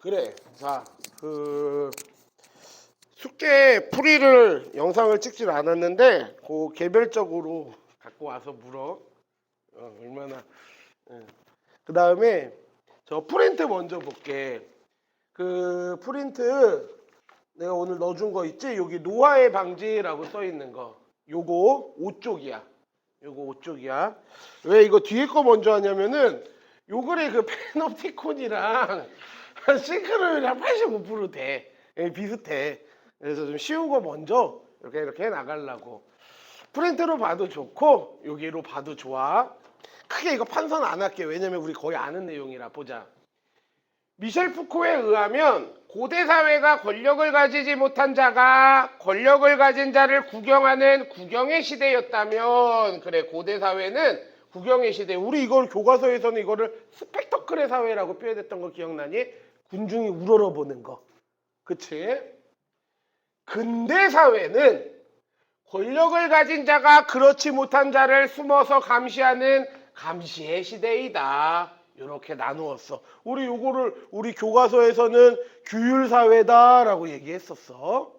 그래. 자, 그 숙제 풀이를 영상을 찍질 않았는데 그 개별적으로 갖고 와서 물어. 어, 얼마나. 그 다음에 저 프린트 먼저 볼게. 그 프린트 내가 오늘 넣어준 거 있지? 여기 노화의 방지라고 써 있는 거. 요거 5쪽이야. 요거 5쪽이야. 왜 이거 뒤에 거 먼저 하냐면은 요거의 그 페노티콘이랑 싱크로율이랑 85% 돼. 예, 비슷해. 그래서 좀 쉬운 거 먼저 이렇게 이렇게 해 나가려고. 프린트로 봐도 좋고 여기로 봐도 좋아. 크게 이거 판선 안 할게. 왜냐면 우리 거의 아는 내용이라 보자. 미셸 푸코에 의하면 고대 사회가 권력을 가지지 못한 자가 권력을 가진 자를 구경하는 구경의 시대였다면 그래 고대 사회는 구경의 시대. 우리 이걸 교과서에서는 이거를 스펙터클의 사회라고 표현했던 거 기억나니? 군중이 우러러 보는 거. 그치? 근대 사회는 권력을 가진 자가 그렇지 못한 자를 숨어서 감시하는 감시의 시대이다. 이렇게 나누었어. 우리 요거를 우리 교과서에서는 규율 사회다라고 얘기했었어.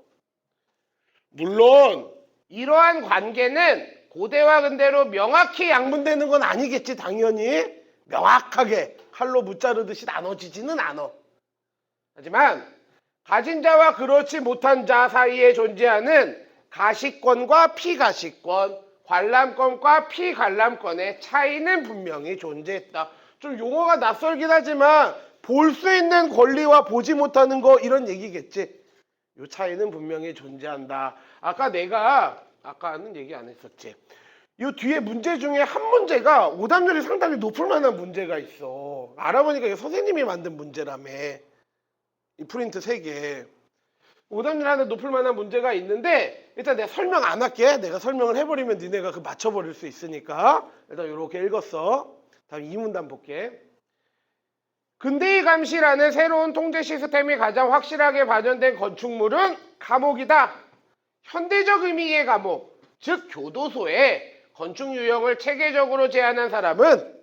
물론 이러한 관계는 고대와 근대로 명확히 양분되는 건 아니겠지 당연히 명확하게 칼로 무자르듯이 나눠지지는 않아. 하지만 가진 자와 그렇지 못한 자 사이에 존재하는 가시권과 피가시권, 관람권과 피관람권의 차이는 분명히 존재했다. 좀 용어가 낯설긴 하지만 볼 수 있는 권리와 보지 못하는 거 이런 얘기겠지. 요 차이는 분명히 존재한다. 아까 내가 아까는 얘기 안 했었지. 요 뒤에 문제 중에 한 문제가 오답률이 상당히 높을 만한 문제가 있어. 알아보니까 이게 선생님이 만든 문제라며. 이 프린트 3개. 오답률 하나 높을 만한 문제가 있는데 일단 내가 설명 안 할게. 내가 설명을 해버리면 니네가 그 맞춰버릴 수 있으니까 일단 이렇게 읽었어. 다음 이 문단 볼게. 근대의 감시라는 새로운 통제 시스템이 가장 확실하게 발전된 건축물은 감옥이다. 현대적 의미의 감옥, 즉 교도소에 건축 유형을 체계적으로 제한한 사람은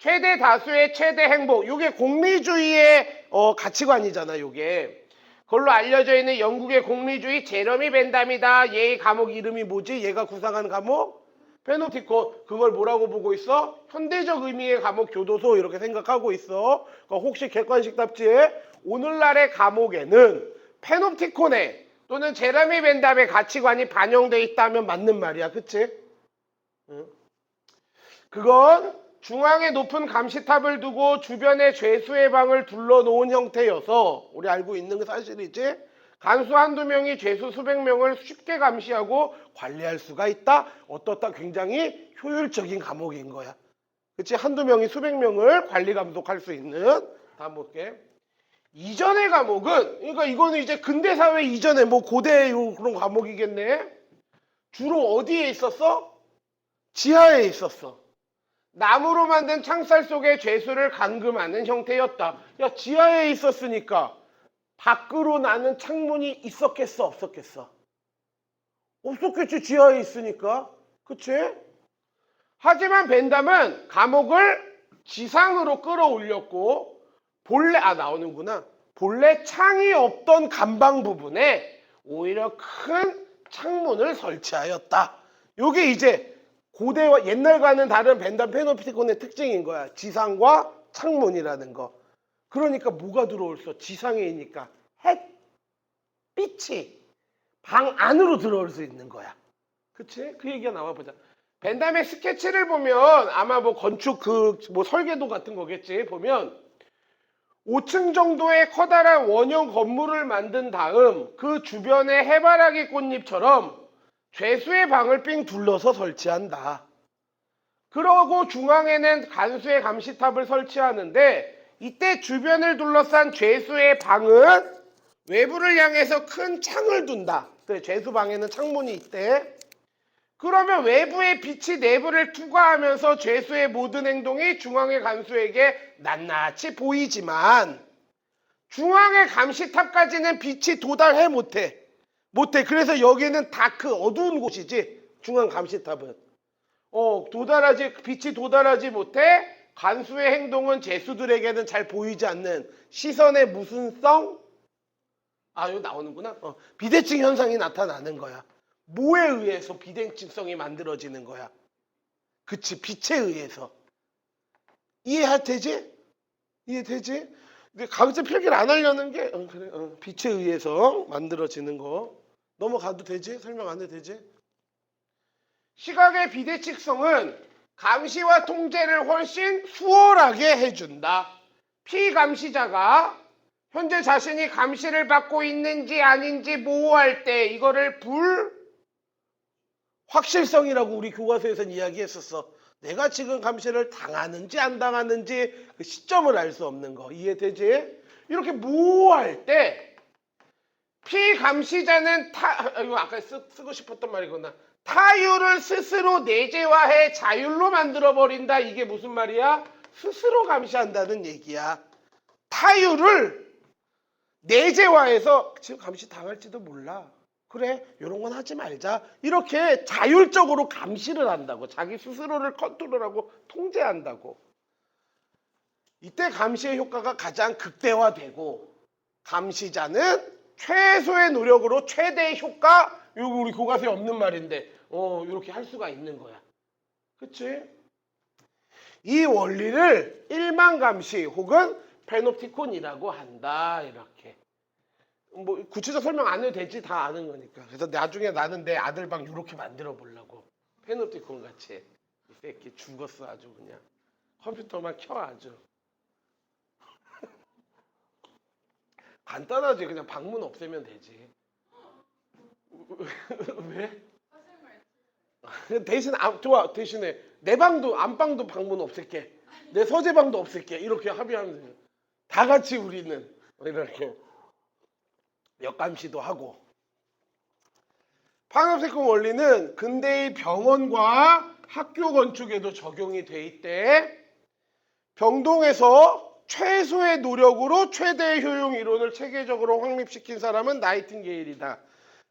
최대 다수의 최대 행복. 이게 공리주의의 어, 가치관이잖아. 이게 그걸로 알려져 있는 영국의 공리주의 제러미 벤담이다. 얘의 감옥 이름이 뭐지? 얘가 구상한 감옥? 페노티코 그걸 뭐라고 보고 있어? 현대적 의미의 감옥 교도소 이렇게 생각하고 있어. 혹시 객관식 답지에 오늘날의 감옥에는 페노티콘의 또는 제러미 벤담의 가치관이 반영돼 있다면 맞는 말이야, 그치? 응? 그건 중앙에 높은 감시탑을 두고 주변에 죄수의 방을 둘러놓은 형태여서 우리 알고 있는 게 사실이지 간수 한두 명이 죄수 수백 명을 쉽게 감시하고 관리할 수가 있다? 어떻다? 굉장히 효율적인 감옥인 거야. 그치? 한두 명이 수백 명을 관리 감독할 수 있는 다음 볼게. 이전의 감옥은 그러니까 이거는 이제 근대 사회 이전에 뭐 고대 요 그런 감옥이겠네. 주로 어디에 있었어? 지하에 있었어 나무로 만든 창살 속에 죄수를 감금하는 형태였다. 야, 지하에 있었으니까 밖으로 나는 창문이 있었겠어, 없었겠어? 없었겠지, 지하에 있으니까. 그치? 하지만 벤담은 감옥을 지상으로 끌어올렸고, 본래, 아, 나오는구나. 본래 창이 없던 감방 부분에 오히려 큰 창문을 설치하였다. 요게 이제 고대와 옛날과는 다른 벤담 페노피티콘의 특징인 거야. 지상과 창문이라는 거. 그러니까 뭐가 들어올 수? 지상에니까 햇, 빛이 방 안으로 들어올 수 있는 거야. 그치? 그 얘기가 나와 보자. 벤담의 스케치를 보면 아마 뭐 건축 그 뭐 설계도 같은 거겠지. 보면 5층 정도의 커다란 원형 건물을 만든 다음 그 주변에 해바라기 꽃잎처럼 죄수의 방을 삥 둘러서 설치한다. 그러고 중앙에는 간수의 감시탑을 설치하는데 이때 주변을 둘러싼 죄수의 방은 외부를 향해서 큰 창을 둔다. 그래, 죄수 방에는 창문이 있대. 그러면 외부의 빛이 내부를 투과하면서 죄수의 모든 행동이 중앙의 간수에게 낱낱이 보이지만 중앙의 감시탑까지는 빛이 도달해 못해. 못해. 그래서 여기는 다크 어두운 곳이지. 중앙 감시탑은. 어, 도달하지 빛이 도달하지 못해 간수의 행동은 재수들에게는 잘 보이지 않는 시선의 무슨성? 아, 여기 나오는구나. 어, 비대칭 현상이 나타나는 거야. 뭐에 의해서 비대칭성이 만들어지는 거야? 그치, 빛에 의해서. 이해할 테지? 이해되지? 근데 강제 필기를 안 하려는 게 어, 그래, 어, 빛에 의해서 만들어지는 거. 넘어가도 되지? 설명 안 해도 되지? 시각의 비대칭성은 감시와 통제를 훨씬 수월하게 해준다. 피감시자가 현재 자신이 감시를 받고 있는지 아닌지 모호할 때 이거를 불 확실성이라고 우리 교과서에서는 이야기했었어. 내가 지금 감시를 당하는지 안 당하는지 그 시점을 알 수 없는 거 이해되지? 이렇게 모호할 때 피감시자는 타 아, 이거 아까 쓰, 쓰고 싶었던 말이구나. 타율을 스스로 내재화해 자율로 만들어 버린다. 이게 무슨 말이야? 스스로 감시한다는 얘기야. 타율을 내재화해서 지금 감시 당할지도 몰라. 그래, 이런 건 하지 말자. 이렇게 자율적으로 감시를 한다고. 자기 스스로를 컨트롤하고 통제한다고. 이때 감시의 효과가 가장 극대화되고 감시자는 최소의 노력으로 최대의 효과 이거 우리 교과서에 없는 말인데 어 이렇게 할 수가 있는 거야. 그치? 이 원리를 일만 감시 혹은 페노티콘이라고 한다 이렇게. 뭐 구체적 설명 안 해도 되지 다 아는 거니까. 그래서 나중에 나는 내 아들 방 이렇게 만들어 보려고. 페노티콘 같이. 이 새끼 죽었어 아주 그냥. 컴퓨터만 켜 아주 간단하지. 그냥 방문 없애면 되지. 왜? 대신 아, 좋아. 대신에 내 방도 안방도 방문 없앨게. 내 서재방도 없앨게. 이렇게 합의하면 되죠 다 같이 우리는 이렇게 역감시도 하고. 파노세콘 원리는 근대의 병원과 학교 건축에도 적용이 돼 있대. 병동에서 최소의 노력으로 최대의 효용 이론을 체계적으로 확립시킨 사람은 나이팅게일이다.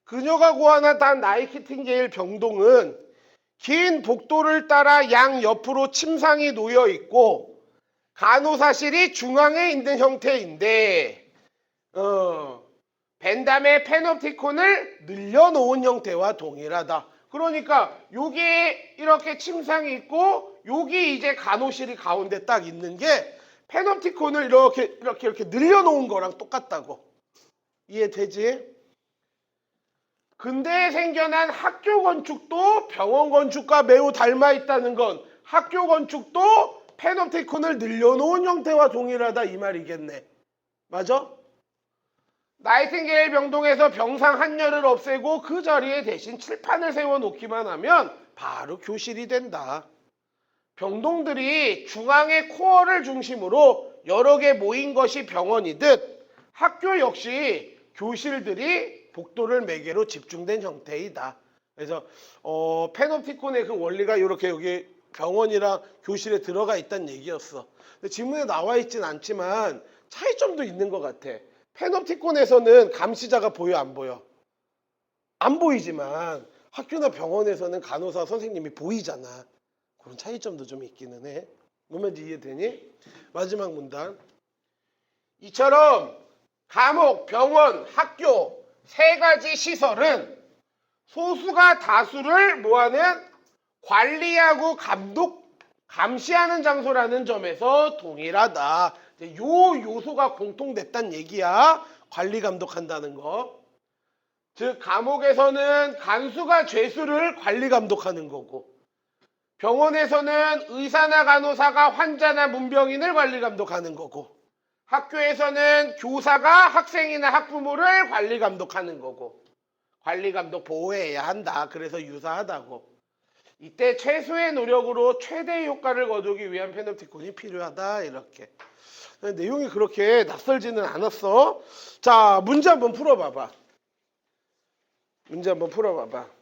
그녀가 고안한 나이팅게일 병동은 긴 복도를 따라 양 옆으로 침상이 놓여 있고 간호사실이 중앙에 있는 형태인데 어, 벤담의 페노티콘을 늘려놓은 형태와 동일하다. 그러니까 여기 이렇게 침상이 있고 여기 이제 간호실이 가운데 딱 있는 게 페노티콘을 이렇게 이렇게 이렇게 늘려놓은 거랑 똑같다고 이해되지? 근대에 생겨난 학교 건축도 병원 건축과 매우 닮아 있다는 건 학교 건축도 페노티콘을 늘려놓은 형태와 동일하다 이 말이겠네. 맞아? 나이팅게일 병동에서 병상 한 열을 없애고 그 자리에 대신 칠판을 세워놓기만 하면 바로 교실이 된다. 병동들이 중앙의 코어를 중심으로 여러 개 모인 것이 병원이듯 학교 역시 교실들이 복도를 매개로 집중된 형태이다. 그래서 어, 페노티콘의 그 원리가 이렇게 여기 병원이랑 교실에 들어가 있다는 얘기였어. 근데 지문에 나와 있진 않지만 차이점도 있는 것 같아. 페노티콘에서는 감시자가 보여 안 보여? 안 보이지만 학교나 병원에서는 간호사 선생님이 보이잖아. 그런 차이점도 좀 있기는 해. 뭔 이해되니? 마지막 문단. 이처럼 감옥, 병원, 학교 세 가지 시설은 소수가 다수를 뭐하는 관리하고 감독, 감시하는 장소라는 점에서 동일하다. 요 요소가 공통됐단 얘기야. 관리 감독한다는 거. 즉 감옥에서는 간수가 죄수를 관리 감독하는 거고 병원에서는 의사나 간호사가 환자나 문병인을 관리 감독하는 거고 학교에서는 교사가 학생이나 학부모를 관리 감독하는 거고 관리 감독 보호해야 한다. 그래서 유사하다고. 이때 최소의 노력으로 최대 효과를 거두기 위한 페노티콘이 필요하다. 이렇게. 내용이 그렇게 낯설지는 않았어. 자, 문제 한번 풀어봐봐. 문제 한번 풀어봐봐.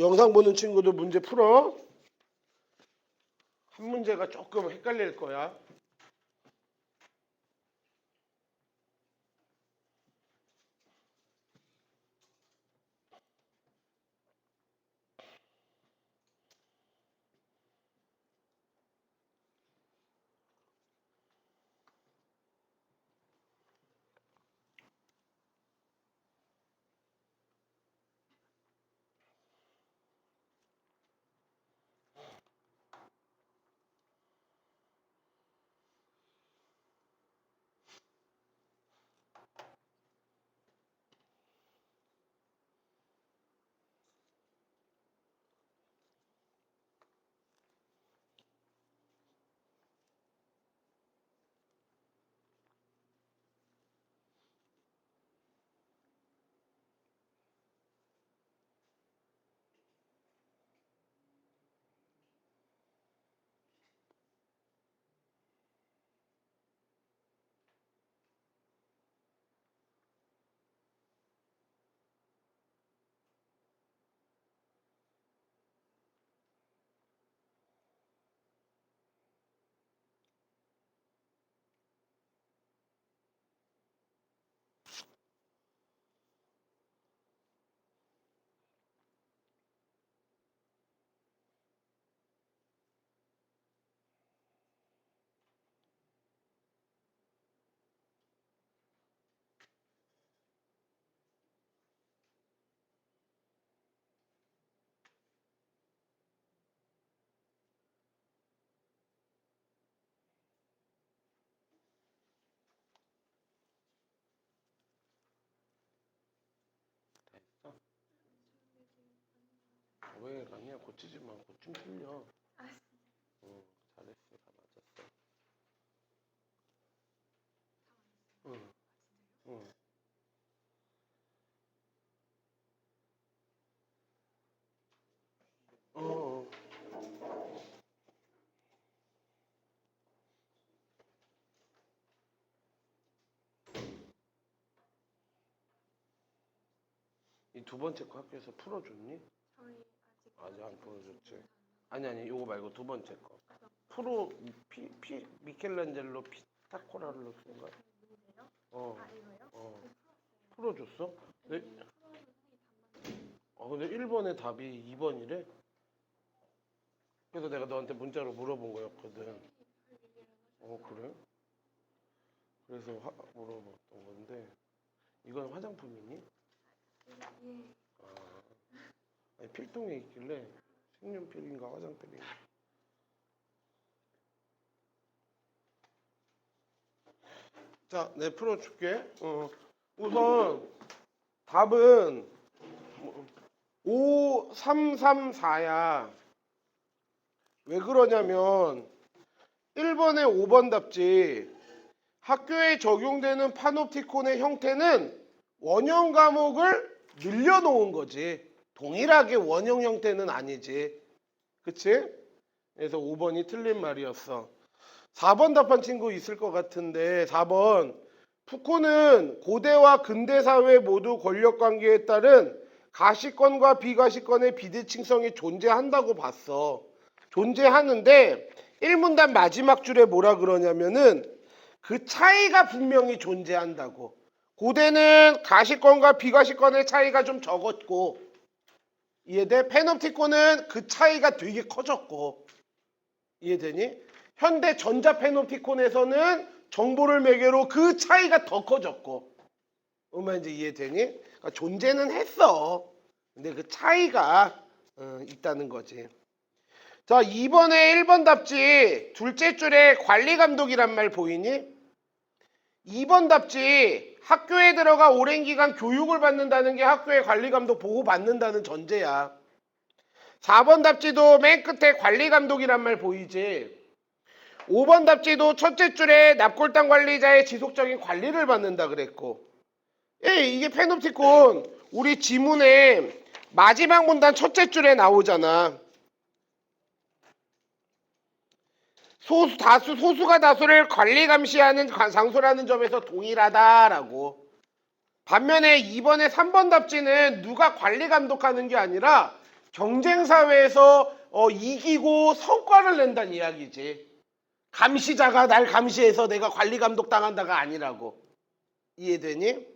영상 보는 친구들 문제 풀어. 한 문제가 조금 헷갈릴 거야. 왜 아니야? 고치지 마. 고침 풀려. 아, 응 잘했어. 다 맞았어. 응. 응. 어, 어. 이 두 번째 거 학교에서 풀어줬니? 저희 아직 안 풀어줬지. 아니 아니 요거 말고 두 번째 거. 프로 피, 피 미켈란젤로 피타코랄로스인가? 누구세요? 어, 아 이거요? 어. 네, 풀었어요. 풀어줬어? 네? 아 근데 1번의 답이 2번이래? 그래서 내가 너한테 문자로 물어본 거였거든. 어 그래? 그래서 화, 물어봤던 건데 이건 화장품이니? 예. 아, 필통에 있길래 색연필인가 화장필인가? 자, 내 풀어줄게. 어, 우선 답은 5334야. 왜 그러냐면 1번에 5번 답지 학교에 적용되는 파놉티콘의 형태는 원형 과목을 늘려놓은 거지. 동일하게 원형 형태는 아니지. 그치? 그래서 5번이 틀린 말이었어. 4번 답한 친구 있을 것 같은데 4번 푸코는 고대와 근대 사회 모두 권력 관계에 따른 가시권과 비가시권의 비대칭성이 존재한다고 봤어. 존재하는데 1문단 마지막 줄에 뭐라 그러냐면은 그 차이가 분명히 존재한다고. 고대는 가시권과 비가시권의 차이가 좀 적었고 이해돼? 페놉티콘은 그 차이가 되게 커졌고 이해되니? 현대 전자 페놉티콘에서는 정보를 매개로 그 차이가 더 커졌고 이제 이해되니? 그러니까 존재는 했어. 근데 그 차이가 어, 있다는 거지. 자, 2번에 1번 답지 둘째 줄에 관리 감독이란 말 보이니? 2번 답지 학교에 들어가 오랜 기간 교육을 받는다는 게 학교의 관리 감독 보고 받는다는 전제야. 4번 답지도 맨 끝에 관리 감독이란 말 보이지? 5번 답지도 첫째 줄에 납골당 관리자의 지속적인 관리를 받는다 그랬고. 예, 이게 페놉티콘 우리 지문에 마지막 문단 첫째 줄에 나오잖아. 소수 다수 소수가 다수를 관리 감시하는 관- 장소라는 점에서 동일하다라고. 반면에 2번의 3번 답지는 누가 관리 감독하는 게 아니라 경쟁 사회에서 어, 이기고 성과를 낸다는 이야기지. 감시자가 날 감시해서 내가 관리 감독 당한다가 아니라고. 이해되니?